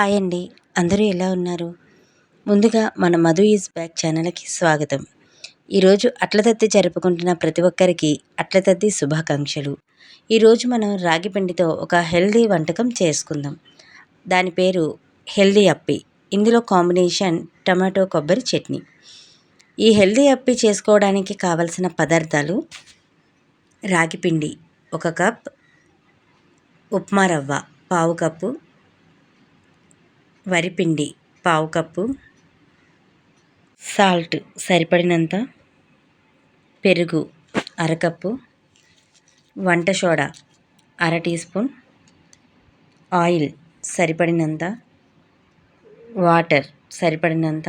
Hi అండి. అందరూ ఎలా ఉన్నారు? ముందుగా మన మధు ఈజ్ బ్యాక్ ఛానల్కి స్వాగతం. ఈరోజు అట్లతత్తి జరుపుకుంటున్న ప్రతి ఒక్కరికి అట్లతత్తి శుభాకాంక్షలు. ఈరోజు మనం రాగి పిండితో ఒక హెల్దీ వంటకం చేసుకుందాం. దాని పేరు హెల్దీ అప్పి. ఇందులో కాంబినేషన్ టమాటో కొబ్బరి చట్నీ. ఈ హెల్దీ అప్పి చేసుకోవడానికి కావలసిన పదార్థాలు రాగి పిండి ఒక కప్ ఉప్మా రవ్వ పావు కప్పు వరిపిండి పావు కప్పు. సాల్ట్ సరిపడినంత. పెరుగు అరకప్పు. వంట సోడా అర టీ స్పూన్. ఆయిల్ సరిపడినంత. వాటర్ సరిపడినంత.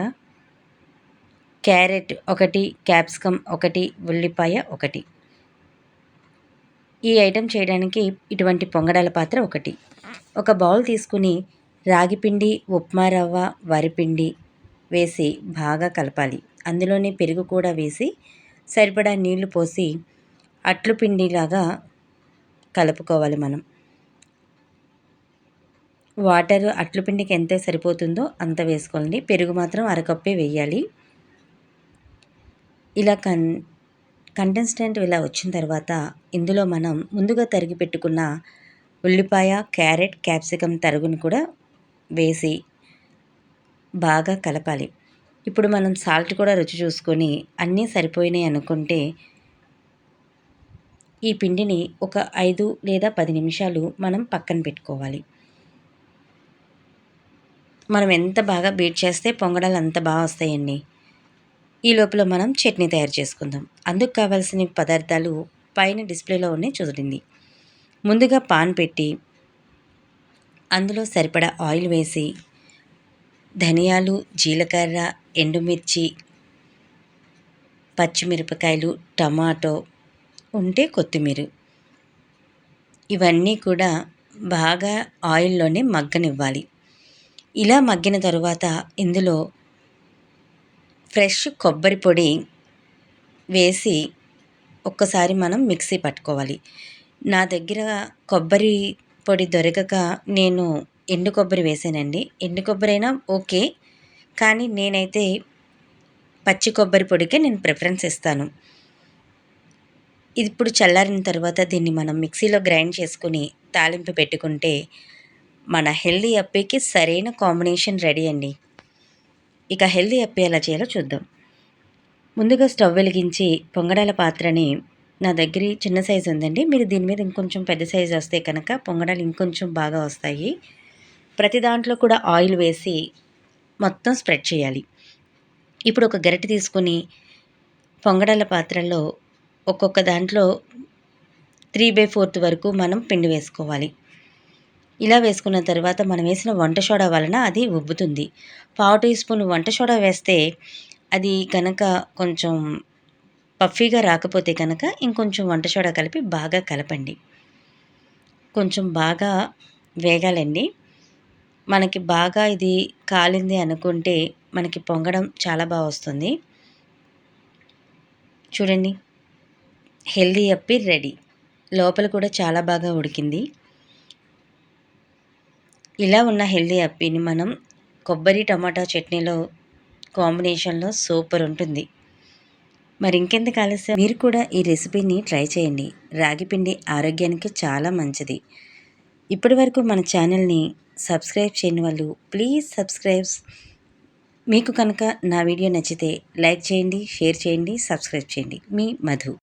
క్యారెట్ ఒకటి క్యాప్సికమ్ ఒకటి ఉల్లిపాయ ఒకటి. ఈ ఐటెం చేయడానికి ఇటువంటి పొంగడాల పాత్ర ఒకటి. ఒక బౌల్ తీసుకుని రాగిపిండి ఉప్మా రవ్వ వరిపిండి వేసి బాగా కలపాలి. అందులోనే పెరుగు కూడా వేసి సరిపడా నీళ్ళు పోసి అట్లు పిండిలాగా కలుపుకోవాలి మనం. వాటర్ అట్లు పిండికి ఎంత సరిపోతుందో అంత వేసుకోండి పెరుగు మాత్రం అరకప్పే వేయాలి. ఇలా కన్ కంటెన్స్టెంట్ ఇలా వచ్చిన తర్వాత ఇందులో మనం ముందుగా తరిగి పెట్టుకున్న ఉల్లిపాయ క్యారెట్ క్యాప్సికమ్ తరుగును కూడా వేసి బాగా కలపాలి. ఇప్పుడు మనం సాల్ట్ కూడా రుచి చూసుకొని అన్నీ సరిపోయినాయి అనుకుంటే ఈ పిండిని ఒక ఐదు లేదా పది నిమిషాలు మనం పక్కన పెట్టుకోవాలి. మనం ఎంత బాగా బీట్ చేస్తే పొంగడాలు అంత బాగా వస్తాయండి. ఈ లోపల మనం చట్నీ తయారు చేసుకుందాం. అందుకు కావాల్సిన పదార్థాలు పైన డిస్ప్లేలో ఉన్నాయి చూడండి. ముందుగా పాన్ పెట్టి అందులో సరిపడా ఆయిల్ వేసి ధనియాలు జీలకర్ర ఎండుమిర్చి పచ్చిమిరపకాయలు టమాటో ఉంటే కొత్తిమీర. ఇవన్నీ కూడా బాగా ఆయిల్లోనే మగ్గనివ్వాలి. ఇలా మగ్గిన తరువాత ఇందులో ఫ్రెష్ కొబ్బరి పొడి వేసి ఒక్కసారి మనం మిక్సీ పట్టుకోవాలి. నా దగ్గర కొబ్బరి పొడి దొరకక నేను ఎండు కొబ్బరి వేసానండి. ఎండు కొబ్బరి అయినా ఓకే కానీ నేనైతే పచ్చి కొబ్బరి పొడికే నేను ప్రిఫరెన్స్ ఇస్తాను. ఇప్పుడు చల్లారిన తర్వాత దీన్ని మనం మిక్సీలో గ్రైండ్ చేసుకుని తాలింపు పెట్టుకుంటే మన హెల్దీ అప్పేకి సరైన కాంబినేషన్ రెడీ అండి. ఇక హెల్దీ అప్పే ఎలా చేయాలో చూద్దాం. ముందుగా స్టవ్ వెలిగించి పొంగడాల పాత్రని నా దగ్గర చిన్న సైజు ఉందండి. మీరు దీని మీద ఇంకొంచెం పెద్ద సైజు వస్తే కనుక పొంగడాలు ఇంకొంచెం బాగా వస్తాయి. ప్రతి దాంట్లో కూడా ఆయిల్ వేసి మొత్తం స్ప్రెడ్ చేయాలి. ఇప్పుడు ఒక గరిటె తీసుకొని పొంగడాల పాత్రలో ఒక్కొక్క దాంట్లో త్రీ బై ఫోర్త్ వరకు మనం పిండి వేసుకోవాలి. ఇలా వేసుకున్న తర్వాత మనం వేసిన వంట సోడా వలన అది ఉబ్బుతుంది. పావు టీ స్పూన్ వంట సోడా వేస్తే అది కనుక కొంచెం పఫీగా రాకపోతే కనుక ఇంకొంచెం వంట సోడా కలిపి బాగా కలపండి. కొంచెం బాగా వేగాలండి. మనకి బాగా ఇది కాలింది అనుకుంటే మనకి పొంగడం చాలా బాగా వస్తుంది. చూడండి. హెల్దీ అప్పి రెడీ. లోపల కూడా చాలా బాగా ఉడికింది. ఇలా ఉన్న హెల్దీ అప్పిని మనం కొబ్బరి టమాటా చట్నీలో కాంబినేషన్లో సూపర్ ఉంటుంది. మరి ఇంకెందుకు ఆలస్యం? మీరు కూడా ఈ రెసిపీని ట్రై చేయండి. రాగిపిండి ఆరోగ్యానికి చాలా మంచిది. ఇప్పటి వరకు మన ఛానల్ని సబ్స్క్రైబ్ చేయని వాళ్ళు ప్లీజ్ సబ్స్క్రైబ్స్. మీకు కనుక నా వీడియో నచ్చితే లైక్ చేయండి షేర్ చేయండి సబ్స్క్రైబ్ చేయండి. మీ మధు.